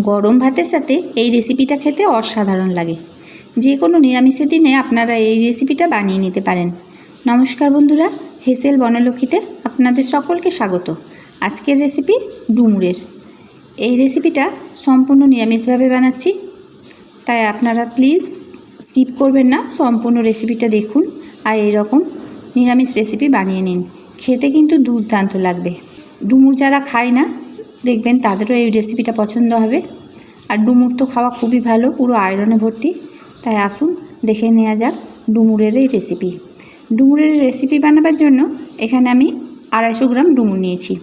গরম ভাতের সাথে এই রেসিপিটা খেতে অসাধারণ লাগে। যে কোনো নিরামিষের দিনে আপনারা এই রেসিপিটা বানিয়ে নিতে পারেন। নমস্কার বন্ধুরা, হেসেল বনলক্ষ্মীতে আপনাদের সকলকে স্বাগত। আজকের রেসিপি ডুমুরের। এই রেসিপিটা সম্পূর্ণ নিরামিষভাবে বানাচ্ছি। তাই আপনারা প্লিজ স্কিপ করবেন না, সম্পূর্ণ রেসিপিটা দেখুন আর এইরকম নিরামিষ রেসিপি বানিয়ে নিন। খেতে কিন্তু দুর্দান্ত লাগবে। ডুমুর যারা খায় না দেখবেন তাদেরও এই রেসিপিটা পছন্দ হবে। আর ডুমুর তো খাওয়া খুবই ভালো, পুরো আয়রনে ভর্তি। তাই আসুন, দেখে নেওয়া যাক ডুমুরের এই রেসিপি ডুমুরের রেসিপি বানাবার জন্য এখানে আমি আড়াইশো গ্রাম ডুমুর নিয়েছি।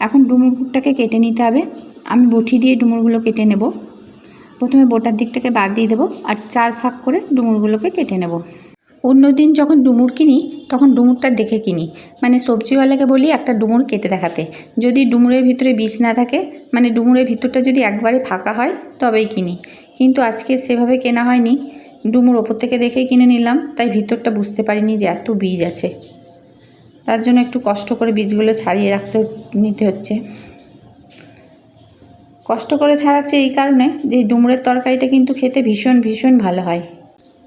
এখন ডুমুরটাকে কেটে নিতে হবে। আমি বটি দিয়ে ডুমুরগুলো কেটে নেব। প্রথমে বোটার দিকটাকে বাদ দিয়ে দেবো আর চার ফাঁক করে ডুমুরগুলোকে কেটে নেব। অন্য দিন যখন ডুমুর কিনি তখন ডুমুরটা দেখে কিনি। মানে সবজিওয়ালাকে বলি একটা ডুমুর কেটে দেখাতে। যদি ডুমুরের ভিতরে বীজ না থাকে মানে ডুমুরের ভিতরটা যদি একবারে ফাঁকা হয়, তবেই কিনি। কিন্তু আজকে সেভাবে কেনা হয়নি। ডুমুর ওপর থেকে দেখেই কিনে নিলাম, তাই ভিতরটা বুঝতে পারিনি যে এত বীজ আছে। তার জন্য একটু কষ্ট করে বীজগুলো ছাড়িয়ে রাখতে নিতে হচ্ছে। কষ্ট করে ছাড়াচ্ছে এই কারণে যে ডুমুরের তরকারিটা কিন্তু খেতে ভীষণ ভীষণ ভালো হয়।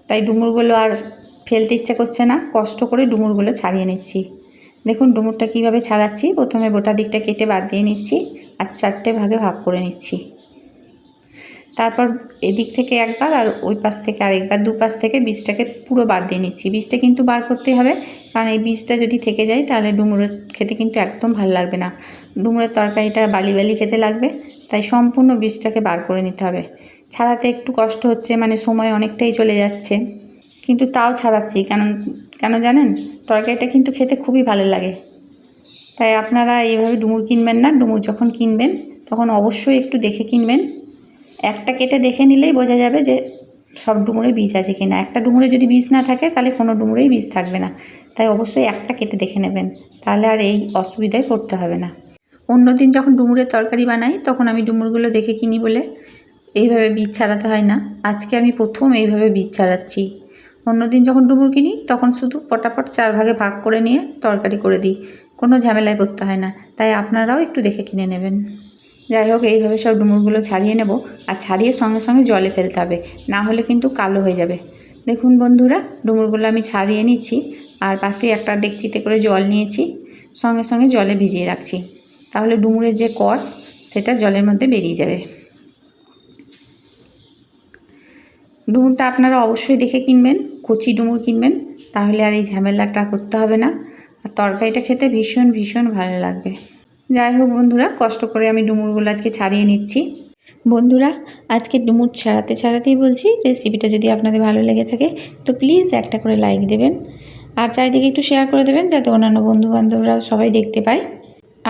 তাই ডুমুরগুলো আর ফেলতে ইচ্ছা করছে না, কষ্ট করে ডুমুরগুলো ছাড়িয়ে নিচ্ছি। দেখুন ডুমুরটা কীভাবে ছাড়াচ্ছি, প্রথমে গোটা দিকটা কেটে বাদ দিয়ে নিচ্ছি আর চারটে ভাগে ভাগ করে নিচ্ছি। তারপর এদিক থেকে একবার আর ওই পাশ থেকে আরেকবার, দু পাশ থেকে বীজটাকে পুরো বাদ দিয়ে নিচ্ছি। বীজটা কিন্তু বার করতে হবে, কারণ এই বীজটা যদি থেকে যায় তাহলে ডুমুরের খেতে কিন্তু একদম ভালো লাগবে না। ডুমুরের তরকারিটা বালি বালি খেতে লাগবে, তাই সম্পূর্ণ বীজটাকে বার করে নিতে হবে। ছাড়াতে একটু কষ্ট হচ্ছে মানে সময় অনেকটাই চলে যাচ্ছে। কিন্তু তাও ছাড়াচ্ছি, কারণ, কেন জানেন? তরকারিটা কিন্তু খেতে খুবই ভালো লাগে। তাই আপনারা এইভাবে ডুমুর কিনবেন না, ডুমুর যখন কিনবেন, তখন অবশ্যই একটু দেখে কিনবেন। একটা কেটে দেখে নিলেই বোঝা যাবে যে সব ডুমুরে বীজ আছে কিনা। একটা ডুমুরে যদি বীজ না থাকে, তাহলে কোনো ডুমুরেই বীজ থাকবে না। তাই অবশ্যই একটা কেটে দেখে নেবেন, তাহলে আর এই অসুবিধায় পড়তে হবে না। অন্য দিন যখন ডুমুরের তরকারি বানাই, তখন আমি ডুমুরগুলো দেখে কিনি বলে, এইভাবে বীজ ছাড়াতে হয় না। আজকে আমি প্রথম এইভাবে বীজ ছাড়াচ্ছি। অন্যদিন যখন ডুমুর কিনি, তখন শুধু পটাপট চার ভাগে ভাগ করে নিয়ে তরকারি করে দিই। কোনো ঝামেলায় পড়তে হয় না, তাই আপনারাও একটু দেখে কিনে নেবেন। যাই হোক, এইভাবে সব ডুমুরগুলো ছাড়িয়ে নেব আর ছাড়িয়ে সঙ্গে সঙ্গে জলে ফেলতে হবে, না হলে কিন্তু কালো হয়ে যাবে। দেখুন বন্ধুরা, ডুমুরগুলো আমি ছাড়িয়ে নিচ্ছি আর পাশে একটা ডেকচিতে করে জল নিয়েছি, সঙ্গে সঙ্গে জলে ভিজিয়ে রাখছি। তাহলে ডুমুরের যে কষ, সেটা জলের মধ্যে বেরিয়ে যাবে। ডুমুরটা আপনারা অবশ্যই দেখে কিনবেন। কচি ডুমুর কিনবেন, তাহলে আর এই ঝামেলাটা করতে হবে না। আর তরকারিটা খেতে ভীষণ ভীষণ ভালো লাগবে। যাই হোক বন্ধুরা, কষ্ট করে আমি ডুমুরগুলো আজকে ছাড়িয়ে নিচ্ছি। বন্ধুরা, আজকে ডুমুর ছাড়াতে ছাড়াতেই বলছি রেসিপিটা যদি আপনাদের ভালো লেগে থাকে, তো প্লিজ একটা করে লাইক দেবেন। আর চারিদিকে একটু শেয়ার করে দেবেন, যাতে অন্যান্য বন্ধু বান্ধবরা সবাই দেখতে পায়।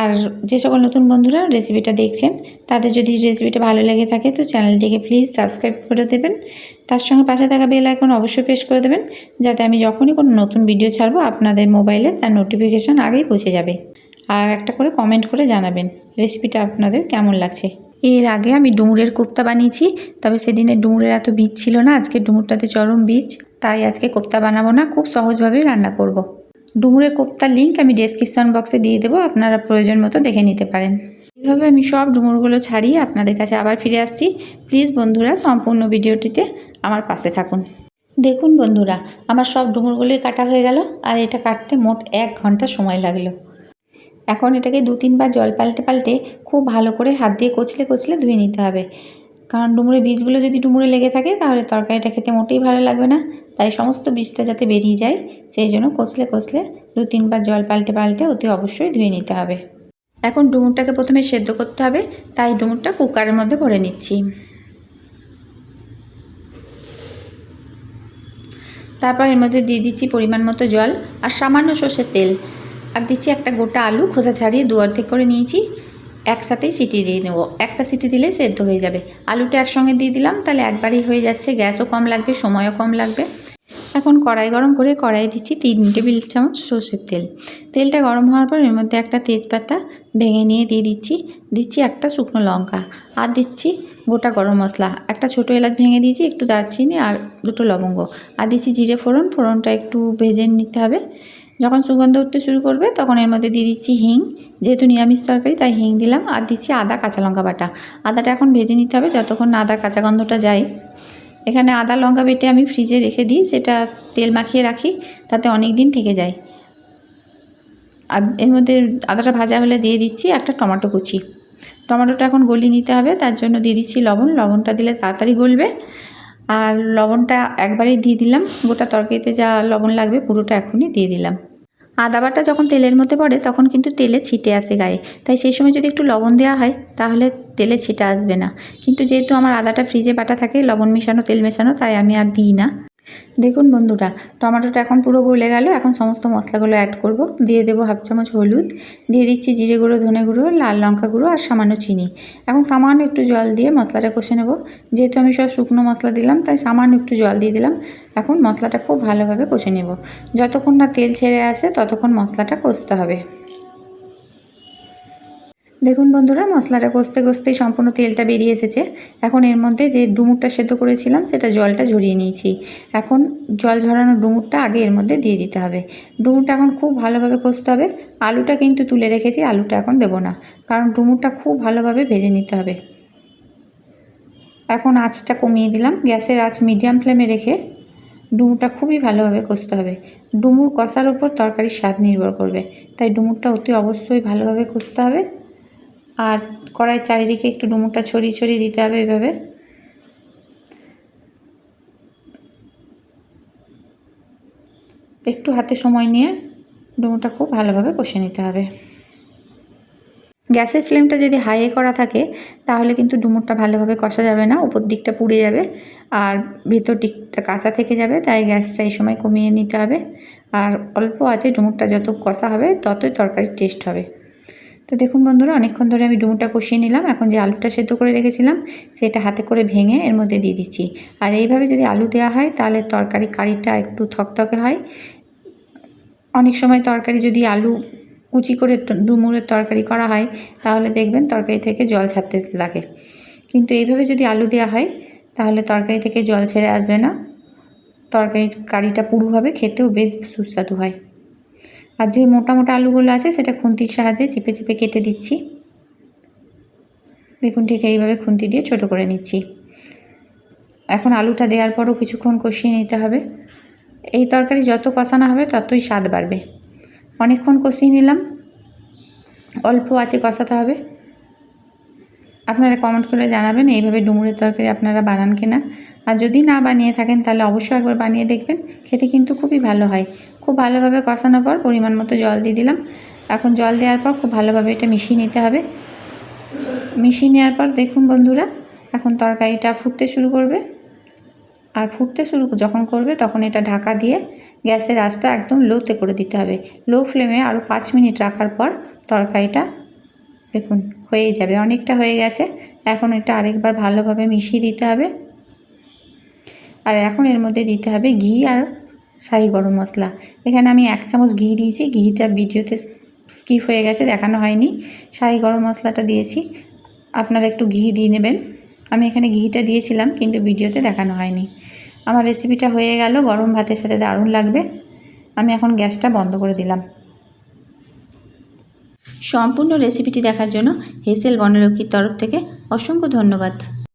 আর যে সকল নতুন বন্ধুরা রেসিপিটা দেখছেন, তাদের যদি রেসিপিটা ভালো লেগে থাকে, তো চ্যানেলটিকে প্লিজ সাবস্ক্রাইব করে দেবেন। তার সঙ্গে পাশে থাকা বেল আইকন অবশ্যই প্রেস করে দেবেন, যাতে আমি যখনই কোনো নতুন ভিডিও ছাড়বো, আপনাদের মোবাইলে তার নোটিফিকেশান আগেই পৌঁছে যাবে। আর একটা করে কমেন্ট করে জানাবেন রেসিপিটা আপনাদের কেমন লাগছে? এর আগে আমি ডুমুরের কোপ্তা বানিয়েছি, তবে সেদিনে ডুমুরের এত বীজ ছিল না, আজকে ডুমুরটাতে চরম বীজ, তাই আজকে কোপ্তা বানাবো না, খুব সহজভাবেই রান্না করব। ডুমুরের কোপ্তার লিঙ্ক আমি ডেসক্রিপশন বক্সে দিয়ে দেবো, আপনারা প্রয়োজন মতো দেখে নিতে পারেন। এইভাবে আমি সব ডুমুরগুলো ছাড়িয়ে আপনাদের কাছে আবার ফিরে আসছি। প্লিজ বন্ধুরা, সম্পূর্ণ ভিডিওটিতে আমার পাশে থাকুন। দেখুন বন্ধুরা, আমার সব ডুমুরগুলোই কাটা হয়ে গেল আর এটা কাটতে মোট এক ঘণ্টা সময় লাগল। এখন এটাকে দু তিনবার জল পাল্টে পাল্টে খুব ভালো করে হাত দিয়ে কচলে কচলে ধুয়ে নিতে হবে। কারণ ডুমুরের বীজগুলো যদি ডুমুরে লেগে থাকে, তাহলে তরকারিটা খেতে মোটেই ভালো লাগবে না। তাই সমস্ত বীজটা যাতে বেরিয়ে যায়, সেই জন্য কচলে কচলে দু তিনবার জল পাল্টে পাল্টে অতি অবশ্যই ধুয়ে নিতে হবে। এখন ডুমুরটাকে প্রথমে সেদ্ধ করতে হবে, তাই ডুমুরটা কুকারের মধ্যে ভরে নিচ্ছি। তারপর এর মধ্যে দিয়ে দিচ্ছি পরিমাণ মতো জল আর সামান্য সর্ষের তেল। আর দিচ্ছি একটা গোটা আলু খোসা ছাড়িয়ে দু অর্ধেক করে নিয়েছি। একসাথেই সিটি দিয়ে নেব। একটা সিটি দিলে সেদ্ধ হয়ে যাবে। আলুটা একসঙ্গে দিয়ে দিলাম, তাহলে একবারই হয়ে যাচ্ছে। গ্যাসও কম লাগবে, সময়ও কম লাগবে। এখন কড়াই গরম করে কড়াই দিচ্ছি তিন টেবিল চামচ সর্ষের তেল। তেলটা গরম হওয়ার পর এর মধ্যে একটা তেজপাতা ভেঙে নিয়ে দিয়ে দিচ্ছি। দিচ্ছি একটা শুকনো লঙ্কা আর দিচ্ছি গোটা গরম মশলা। একটা ছোটো এলাচ ভেঙে দিয়েছি, একটু দারচিনি আর দুটো লবঙ্গ। আর দিচ্ছি জিরে ফোড়ন। ফোড়নটা একটু ভেজে নিতে হবে। যখন সুগন্ধ উঠতে শুরু করবে, তখন এর মধ্যে দিয়ে দিচ্ছি হিং। যেহেতু নিরামিষ তরকারি, তাই হিং দিলাম। আর দিচ্ছি আদা কাঁচা লঙ্কা বাটা। আদাটা এখন ভেজে নিতে হবে যতক্ষণ না আদার কাঁচা গন্ধটা যায়। এখানে আদা লঙ্কা বেটে আমি ফ্রিজে রেখে দিই, সেটা তেল মাখিয়ে রাখি, তাতে অনেক দিন থেকে যায়। আর এর মধ্যে আদাটা ভাজা হলে দিয়ে দিচ্ছি একটা টমেটো কুচি। টমেটোটা এখন গলিয়ে নিতে হবে, তার জন্য দিয়ে দিচ্ছি লবণ। লবণটা দিলে তাড়াতাড়ি গলবে। আর লবণটা একবারেই দিয়ে দিলাম। গোটা তরকারিতে যা লবণ লাগবে পুরোটা এখনই দিয়ে দিলাম। আদা বাটা যখন তেলের মধ্যে পড়ে, তখন কিন্তু তেলে ছিটে আসে গায়ে। তাই সেই সময় যদি একটু লবণ দেওয়া হয়, তাহলে তেলে ছিটা আসবে না। কিন্তু যেহেতু আমার আদাটা ফ্রিজে বাটা থাকে, লবণ মেশানো, তেল মেশানো, তাই আমি আর দিই না। দেখুন বন্ধুরা, টমেটোটা এখন পুরো গলে গেল, এখন সমস্ত মশলাগুলো অ্যাড করব। দিয়ে দেবো হাফ চামচ হলুদ, দিয়ে দিচ্ছি জিরে গুঁড়ো, ধনে গুঁড়ো, লাল লঙ্কা গুঁড়ো আর সামান্য চিনি। এখন সামান্য একটু জল দিয়ে মশলাটা কষে নেব। যেহেতু আমি সব শুকনো মশলা দিলাম, তাই সামান্য একটু জল দিয়ে দিলাম। এখন মশলাটা খুব ভালোভাবে কষে নেব। যতক্ষণ না তেল ছেড়ে আসে, ততক্ষণ মশলাটা কষতে হবে। দেখুন বন্ধুরা, মশলাটা কষতে কষতেই সম্পূর্ণ তেলটা বেরিয়ে এসেছে। এখন এর মধ্যে যে ডুমুরটা সেদ্ধ করেছিলাম, সেটা জলটা ঝরিয়ে নিয়েছি। এখন জল ঝরানো ডুমুরটা আগে এর মধ্যে দিয়ে দিতে হবে। ডুমুরটা এখন খুব ভালোভাবে কষতে হবে। আলুটা কিন্তু তুলে রেখেছি, আলুটা এখন দেবো না। কারণ ডুমুরটা খুব ভালোভাবে ভেজে নিতে হবে। এখন আঁচটা কমিয়ে দিলাম। গ্যাসের আঁচ মিডিয়াম ফ্লেমে রেখে ডুমুরটা খুবই ভালোভাবে কষতে হবে। ডুমুর কষার ওপর তরকারির স্বাদ নির্ভর করবে। তাই ডুমুরটা অতি অবশ্যই ভালোভাবে কষতে হবে। আর কড়াইয়ের চারিদিকে একটু ডুমুরটা ছড়িয়ে ছড়িয়ে দিতে হবে এভাবে। একটু হাতে সময় নিয়ে ডুমুরটা খুব ভালোভাবে কষে নিতে হবে। গ্যাসের ফ্লেমটা যদি হাইয়ে করা থাকে, তাহলে কিন্তু ডুমুরটা ভালোভাবে কষা যাবে না উপর দিকটা পুড়ে যাবে আর ভেতর দিকটা কাঁচা থেকে যাবে, তাই গ্যাসটা এই সময় কমিয়ে নিতে হবে। আর অল্প আছে ডুমুরটা যত কষা হবে, ততই তরকারির টেস্ট হবে। তো দেখুন বন্ধুরা, অনেকক্ষণ ধরে আমি ডুমুরটা কষিয়ে নিলাম। এখন যে আলুটা সেদ্ধ করে রেখেছিলাম, সেটা হাতে করে ভেঙে এর মধ্যে দিয়ে দিচ্ছি। আর এইভাবে যদি আলু দেওয়া হয়, তাহলে তরকারি কারিটা একটু থকথকে হয়। অনেক সময় তরকারি যদি আলু কুচি করে ডুমুরের তরকারি করা হয়, তাহলে দেখবেন তরকারি থেকে জল ছাড়তে লাগে। কিন্তু এইভাবে যদি আলু দেওয়া হয়, তাহলে তরকারি থেকে জল ছেড়ে আসবে না। তরকারি কারিটা পুরু হবে, খেতেও বেশ সুস্বাদু হয়। আর যে মোটা মোটা আলুগুলো আছে, সেটা খুন্তির সাহায্যে চিপে চিপে কেটে দিচ্ছি। দেখুন ঠিক এইভাবে খুন্তি দিয়ে ছোট করে নিচ্ছি। এখন আলুটা দেওয়ার পরও কিছুক্ষণ কষিয়ে নিতে হবে। এই তরকারি যত কষানো হবে, ততই স্বাদ বাড়বে। অনেকক্ষণ কষিয়ে নিলাম। অল্প আছে কষাতে হবে। আপনারা কমেন্ট করে জানাবেন, এইভাবে ডুমুরের তরকারি আপনারা বানান কিনা। আর যদি না বানিয়ে থাকেন, তাহলে অবশ্যই একবার বানিয়ে দেখবেন। খেতে কিন্তু খুবই ভালো হয়। খুব ভালোভাবে কষানোর পর পরিমাণ মতো জল দিয়ে দিলাম। এখন জল দেওয়ার পর খুব ভালোভাবে এটা মিশিয়ে নিতে হবে। মিশিয়ে নেওয়ার পর দেখুন বন্ধুরা, এখন তরকারিটা ফুটতে শুরু করবে। আর ফুটতে শুরু, যখন করবে তখন এটা ঢাকা দিয়ে গ্যাসের আঁচটা একদম লোতে করে দিতে হবে। লো ফ্লেমে আরও পাঁচ মিনিট রাখার পর তরকারিটা, দেখুন। হয়ে যাবে, অনেকটা হয়ে গেছে। এখন এটা আরেকবার ভালোভাবে মিশিয়ে দিতে হবে। আর এখন এর মধ্যে দিতে হবে ঘি আর শাহি গরম মশলা। এখানে আমি এক চামচ ঘি দিয়েছি, ঘিটা ভিডিওতে স্কিপ হয়ে গেছে, দেখানো হয়নি। শাহি গরম মশলাটা দিয়েছি, আপনারা একটু ঘি দিয়ে নেবেন। আমি এখানে ঘিটা দিয়েছিলাম, কিন্তু ভিডিওতে দেখানো হয়নি। আমার রেসিপিটা হয়ে গেল, গরম ভাতের সাথে দারুণ লাগবে। আমি এখন গ্যাসটা বন্ধ করে দিলাম। সম্পূর্ণ রেসিপিটি দেখার জন্য হেসেল বনলক্ষীর তরফ থেকে অসংখ্য ধন্যবাদ।